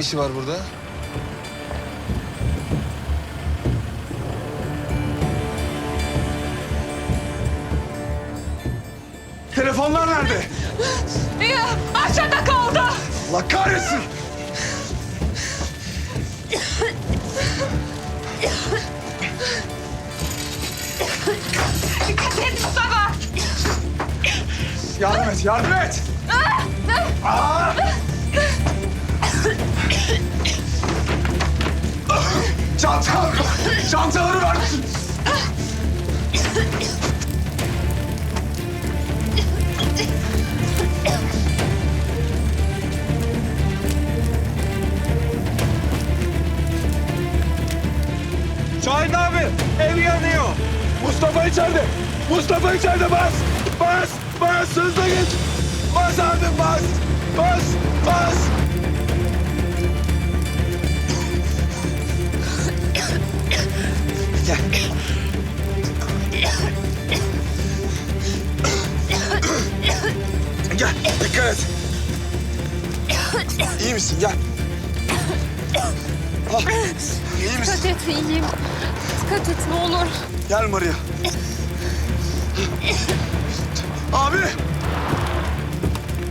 Ne işi var burada? Telefonlar nerede? Ya aşağıda kaldı. Allah kahretsin. Dikkat et Mustafa. Yardım et, yardım et. Aa! Çantam! Çantaları ver! Şahin abi, ev yanıyor. Mustafa içeride. Mustafa içeride bas. Bas, bas, hızlı git. Bas abi, bas. Bas, bas. Gel. Gel, dikkat et. İyi misin? Gel. Ah, iyi misin? Dikkat et iyiyim. Dikkat et ne olur. Gel Maria. Abi!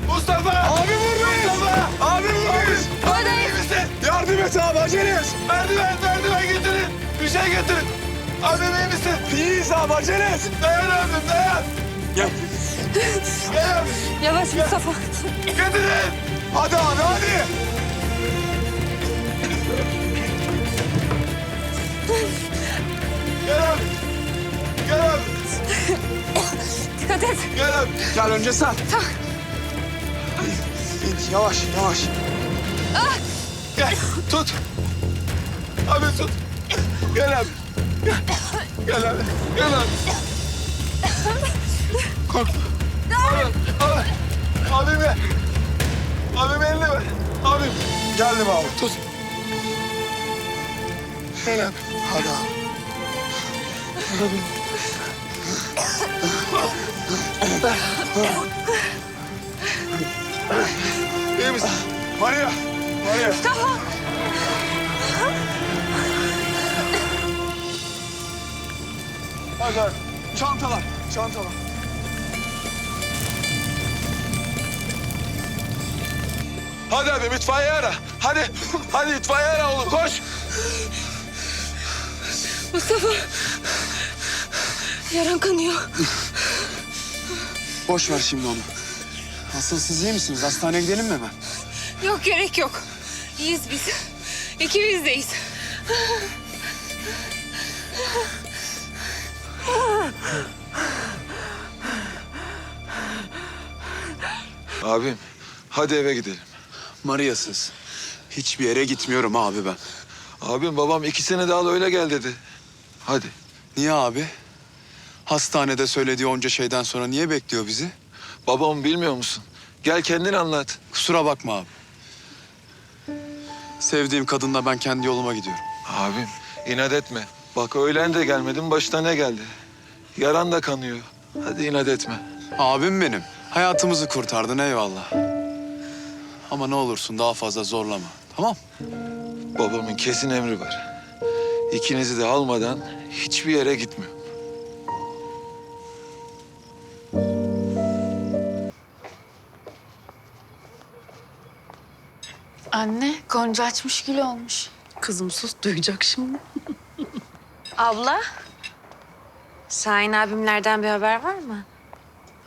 Mustafa! Abi buradayız! Mustafa! Abi buradayız! Abi iyi misin? Yardım et abi acele et. Merdiven merdiven getirin. Bir şey getirin. Abi iyi misin? İyiyiz abi acele et. Dayan abi dayan. Gel. Abi. Yavaş Mustafa. Getirin. Hadi abi hadi. Gel abi. Gel abi. Dikkat et. Gel abi. Gel önce sen. Tamam. Yavaş yavaş. Gel tut. Abi tut. Gel abi. Gel. Abi. Gel abi. Korkma. Abi. Abi. Abim gel. Abim eline ver. Abim. Geldim abi. Tut. Gel abi. Hadi abi. İyi misin? Maria. Maria. Tamam. Abi. Çantalar. Çantalar. Hadi abi itfaiye ara. Hadi. Hadi itfaiye ara oğlum. Koş. Mustafa. Yaran kanıyor. Boş ver şimdi onu. Nasıl siz iyi misiniz? Hastaneye gidelim mi hemen? Yok gerek yok. İyiyiz biz. İkimizdeyiz. Abim hadi eve gidelim. Maria'sız. Hiçbir yere gitmiyorum abi ben. Abim babam iki sene daha da öyle gel dedi. Hadi. Niye abi? Hastanede söylediği onca şeyden sonra niye bekliyor bizi? Babam bilmiyor musun? Gel kendin anlat. Kusura bakma abi. Sevdiğim kadınla ben kendi yoluma gidiyorum. Abim inat etme. Bak öğlen de gelmedin başta ne geldi? Yaran da kanıyor. Hadi inat etme. Abim benim. Hayatımızı kurtardın eyvallah. Ama ne olursun daha fazla zorlama. Tamam? Babamın kesin emri var. İkinizi de almadan hiçbir yere gitmiyor. Anne, Gonca açmış gül olmuş. Kızım sus duyacak şimdi. Abla, Şahin abimlerden bir haber var mı?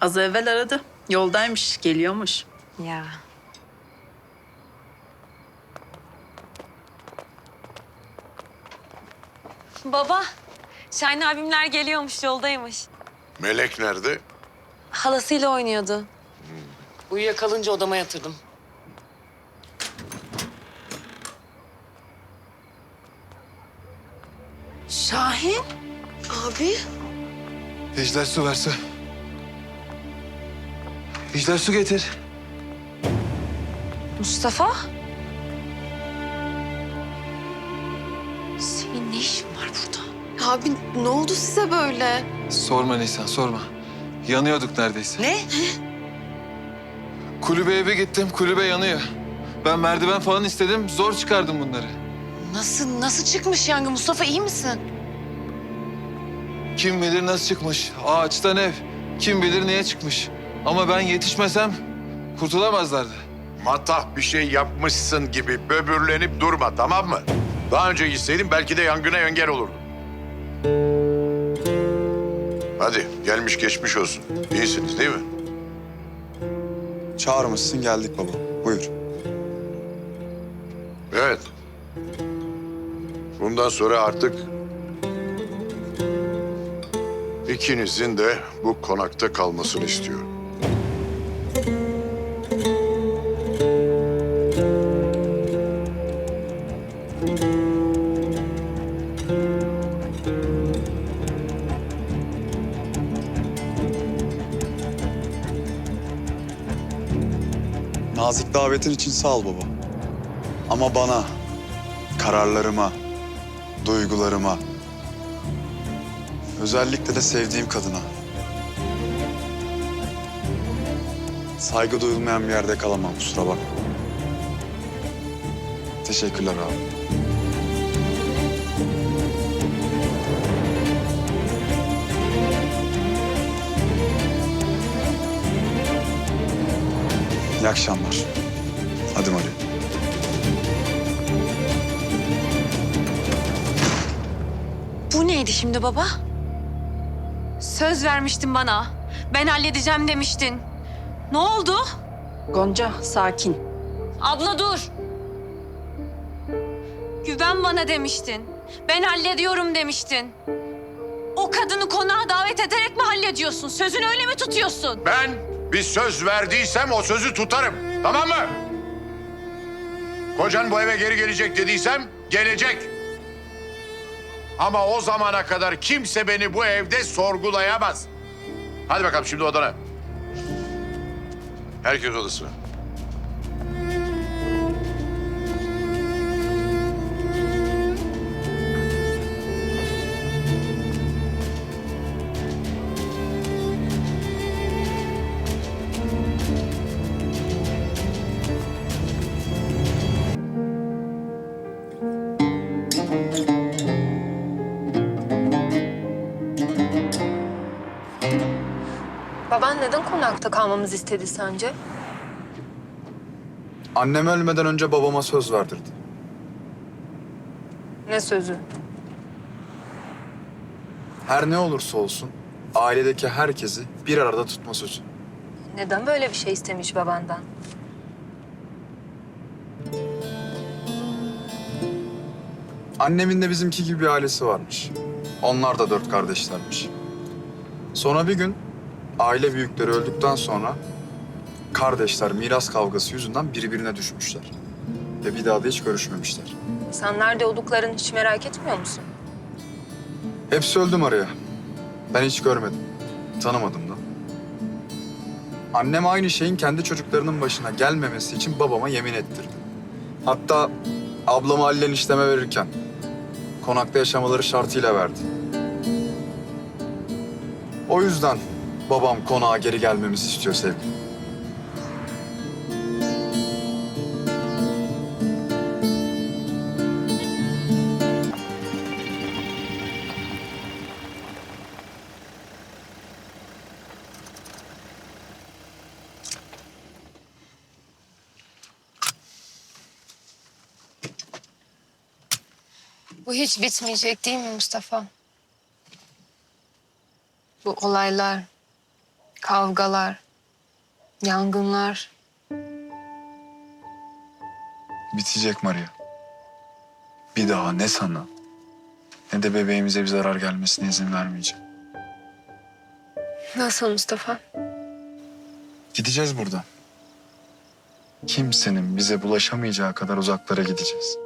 Az evvel aradı. Yoldaymış, geliyormuş. Ya. Baba, Şahin abimler geliyormuş, yoldaymış. Melek nerede? Halasıyla oynuyordu. Uyuyakalınca odama yatırdım. Şahin? Abi? Ejder su ver su. Ejder su getir. Mustafa? Senin ne işin var burada? Abi ne oldu size böyle? Sorma Nisan sorma. Yanıyorduk neredeyse. Ne? Kulübe eve gittim kulübe yanıyor. Ben merdiven falan istedim. Zor çıkardım bunları. Nasıl nasıl çıkmış yangın Mustafa iyi misin? Kim bilir nasıl çıkmış. Ağaçtan ev. Kim bilir niye çıkmış. Ama ben yetişmesem kurtulamazlardı. Matah bir şey yapmışsın gibi böbürlenip durma tamam mı? Daha önce gitseydin belki de yangına engel olurdun. Hadi gelmiş geçmiş olsun. İyisiniz değil mi? Çağırmışsın geldik baba. Buyur. Evet. Bundan sonra artık ikinizin de bu konakta kalmasını istiyorum. Nazik davetin için sağ ol baba. Ama bana, kararlarıma, duygularıma, özellikle de sevdiğim kadına saygı duyulmayan bir yerde kalamam kusura bakma. Teşekkürler abi. İyi akşamlar. Hadi Mari. Bu neydi şimdi baba? Söz vermiştin bana. Ben halledeceğim demiştin. Ne oldu? Gonca sakin. Abla dur. Güven bana demiştin. Ben hallediyorum demiştin. O kadını konağa davet ederek mi hallediyorsun? Sözünü öyle mi tutuyorsun? Ben bir söz verdiysem o sözü tutarım. Tamam mı? Kocan bu eve geri gelecek dediysem gelecek. Ama o zamana kadar kimse beni bu evde sorgulayamaz. Hadi bakalım şimdi odana. Herkes odasına. Neden konakta kalmamızı istedi sence? Annem ölmeden önce babama söz verdirdi. Ne sözü? Her ne olursa olsun ailedeki herkesi bir arada tutma sözü. Neden böyle bir şey istemiş babandan? Annemin de bizimki gibi bir ailesi varmış. Onlar da dört kardeşlermiş. Sonra bir gün aile büyükleri öldükten sonra kardeşler miras kavgası yüzünden birbirine düşmüşler. Ve bir daha da hiç görüşmemişler. Sen nerede olduklarını hiç merak etmiyor musun? Hepsi öldüm araya. Ben hiç görmedim. Tanımadım da. Annem aynı şeyin kendi çocuklarının başına gelmemesi için babama yemin ettirdi. Hatta ablama Halil'in işleme verirken konakta yaşamaları şartıyla verdi. O yüzden babam konağa geri gelmemizi istiyor sevgilim. Bu hiç bitmeyecek değil mi Mustafa? Bu olaylar, kavgalar, yangınlar. Bitecek Maria. Bir daha ne sana ne de bebeğimize bir zarar gelmesine izin vermeyeceğim. Nasıl Mustafa? Gideceğiz buradan. Kimsenin bize bulaşamayacağı kadar uzaklara gideceğiz.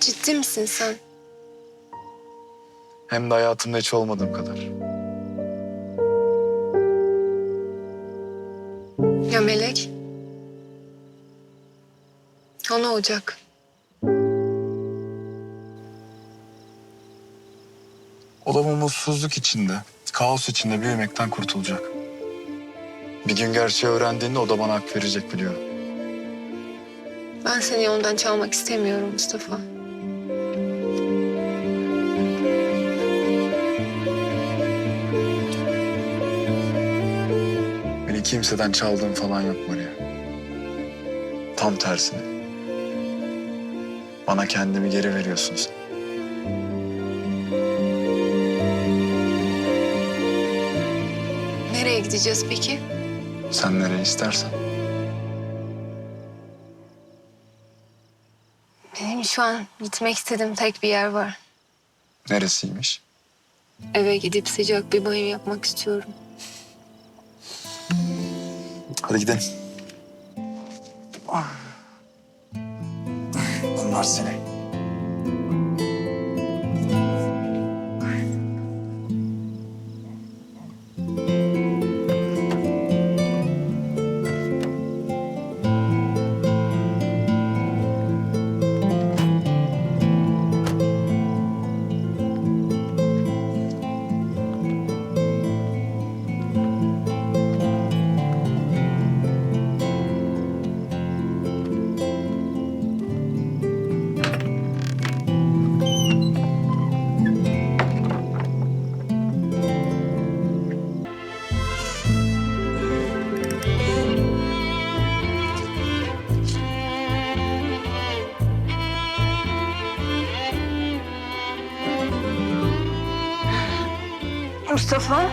Ciddi misin sen? Hem de hayatımda hiç olmadığım kadar. Ya Melek? O ne olacak? O da bu mutsuzluk içinde, kaos içinde büyümekten kurtulacak. Bir gün gerçeği öğrendiğinde o da bana hak verecek biliyorum. Ben seni yoldan çalmak istemiyorum Mustafa. Kimseden çaldığın falan yok Maria. Tam tersine. Bana kendimi geri veriyorsun sen. Nereye gideceğiz peki? Sen nereye istersen. Benim şu an gitmek istediğim tek bir yer var. Neresiymiş? Eve gidip sıcak bir banyo yapmak istiyorum. Hadi gidelim. Bunlar seni. Mustafa?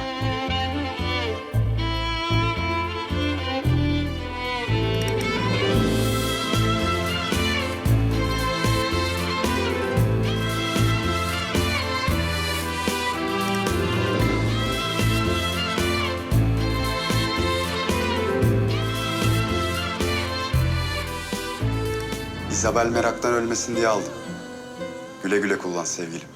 Isabel meraktan ölmesin diye aldım. Güle güle kullan sevgilim.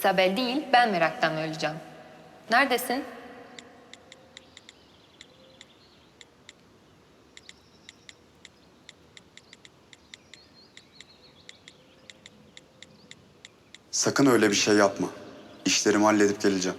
Isabel değil, ben meraktan öleceğim. Neredesin? Sakın öyle bir şey yapma. İşlerimi halledip geleceğim.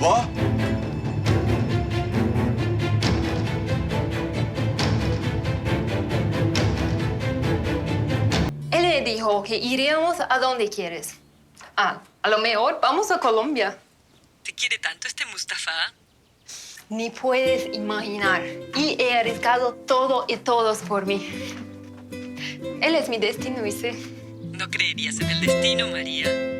Baba! Él me dijo que iríamos a donde quieres. Ah, a lo mejor vamos a Colombia. ¿Te quiere tanto este Mustafa? Ni puedes imaginar. Y he arriesgado todo y todos por mí. Él es mi destino, ¿viste? No creerías en el destino, María.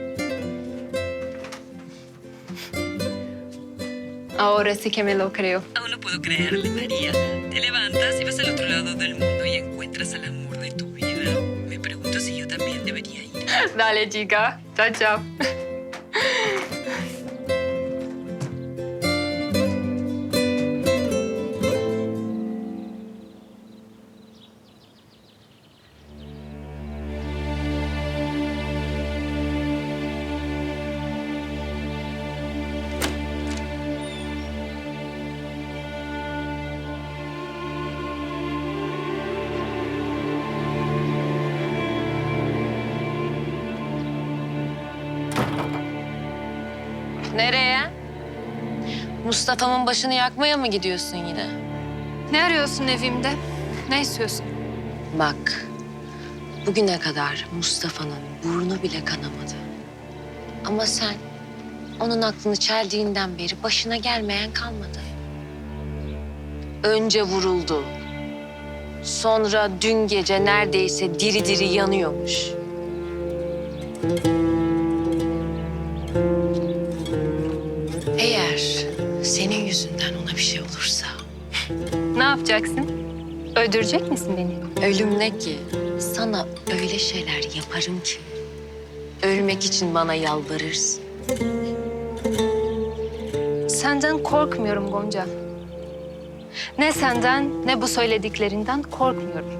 Ahora sí que me lo creo. Aún no puedo creerle, María. Te levantas y vas al otro lado del mundo y encuentras al amor de tu vida. Me pregunto si yo también debería ir. Dale, chica. Chao, chao. Mustafa'mın başını yakmaya mı gidiyorsun yine? Ne arıyorsun evimde? Ne istiyorsun? Bak, bugüne kadar Mustafa'nın burnu bile kanamadı. Ama sen onun aklını çeldiğinden beri başına gelmeyen kalmadı. Önce vuruldu. Sonra dün gece neredeyse diri diri yanıyormuş. Bir şey olursa Ne yapacaksın? Öldürecek misin beni? Ölüm ne ki? Sana öyle şeyler yaparım ki. Ölmek için bana yalvarırsın. Senden korkmuyorum Gonca. Ne senden ne bu söylediklerinden korkmuyorum.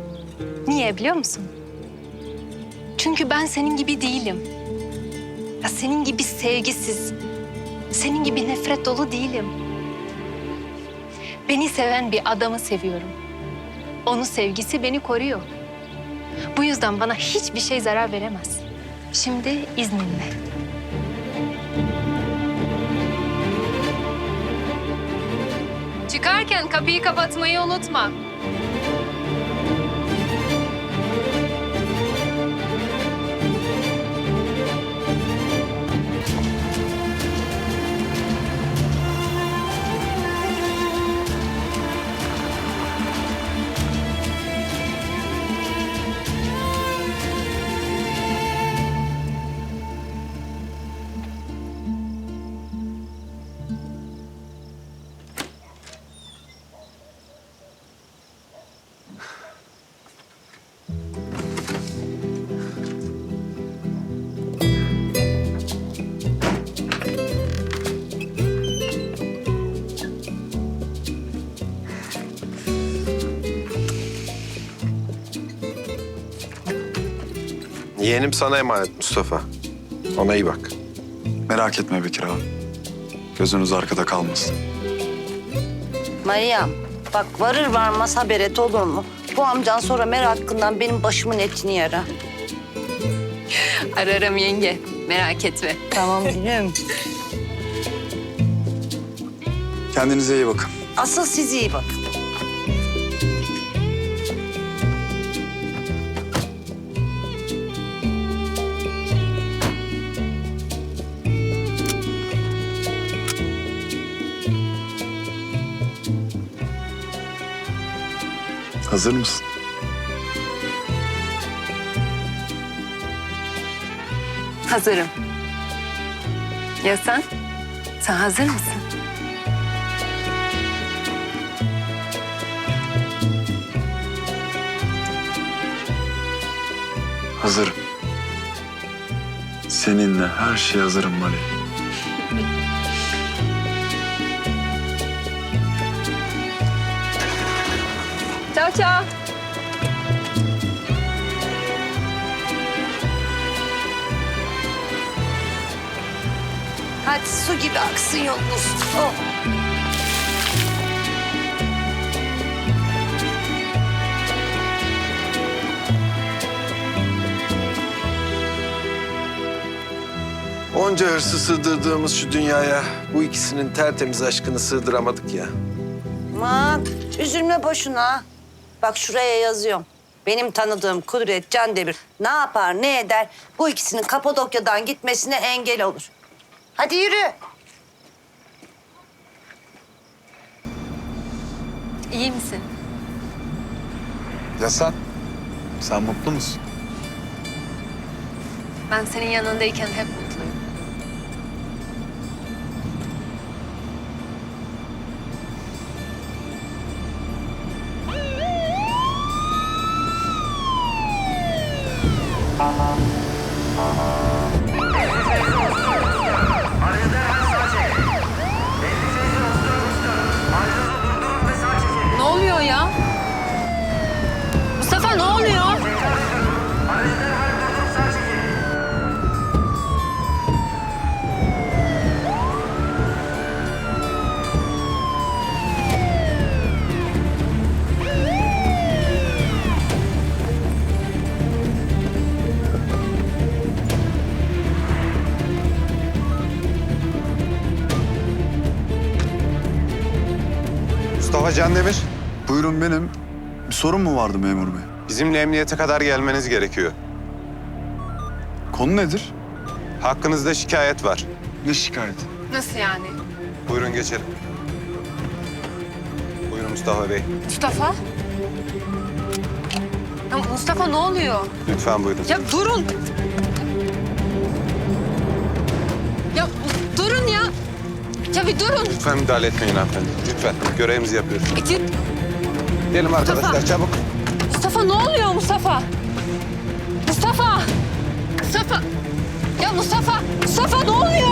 Niye biliyor musun? Çünkü ben senin gibi değilim. Ya senin gibi sevgisiz, senin gibi nefret dolu değilim. Beni seven bir adamı seviyorum. Onun sevgisi beni koruyor. Bu yüzden bana hiçbir şey zarar veremez. Şimdi izninle. Çıkarken kapıyı kapatmayı unutma. Yeğenim sana emanet Mustafa. Ona iyi bak. Merak etme Bekir abi. Gözünüz arkada kalmasın. Meryem bak varır varmaz haber et olur mu? Bu amcan sonra merakından benim başımın etini yara. Ararım yenge. Merak etme. Tamam gülüm. Kendinize iyi bakın. Asıl siz iyi bakın. Hazır mısın? Hazırım. Ya sen? Sen hazır mısın? Hazırım. Seninle her şey hazırım Mali. Ciao. Hadi su gibi aksın yolunuz. Oh. Onca hırsı sığdırdığımız şu dünyaya bu ikisinin tertemiz aşkını sığdıramadık ya. Aman üzülme boşuna. Bak şuraya yazıyorum. Benim tanıdığım Kudret Candemir ne yapar ne eder bu ikisinin Kapadokya'dan gitmesine engel olur. Hadi yürü. İyi misin? Ya sen? Sen mutlu musun? Ben senin yanındayken hep Can Demir, Buyurun benim. Bir sorun mu vardı memur bey? bizimle emniyete kadar gelmeniz gerekiyor. Konu nedir? Hakkınızda şikayet var. Ne şikayeti? Nasıl yani? Buyurun geçelim. Buyurun Mustafa Bey. Mustafa? Ya Mustafa ne oluyor? Lütfen buyurun. Ya durun. Ya bir durun. Lütfen müdahale etmeyin hanımefendi. Lütfen. Görevimizi yapıyoruz. Git. Gidelim arkadaşlar çabuk. Mustafa ne oluyor Mustafa? Mustafa! Mustafa! Ya Mustafa! Mustafa ne oluyor?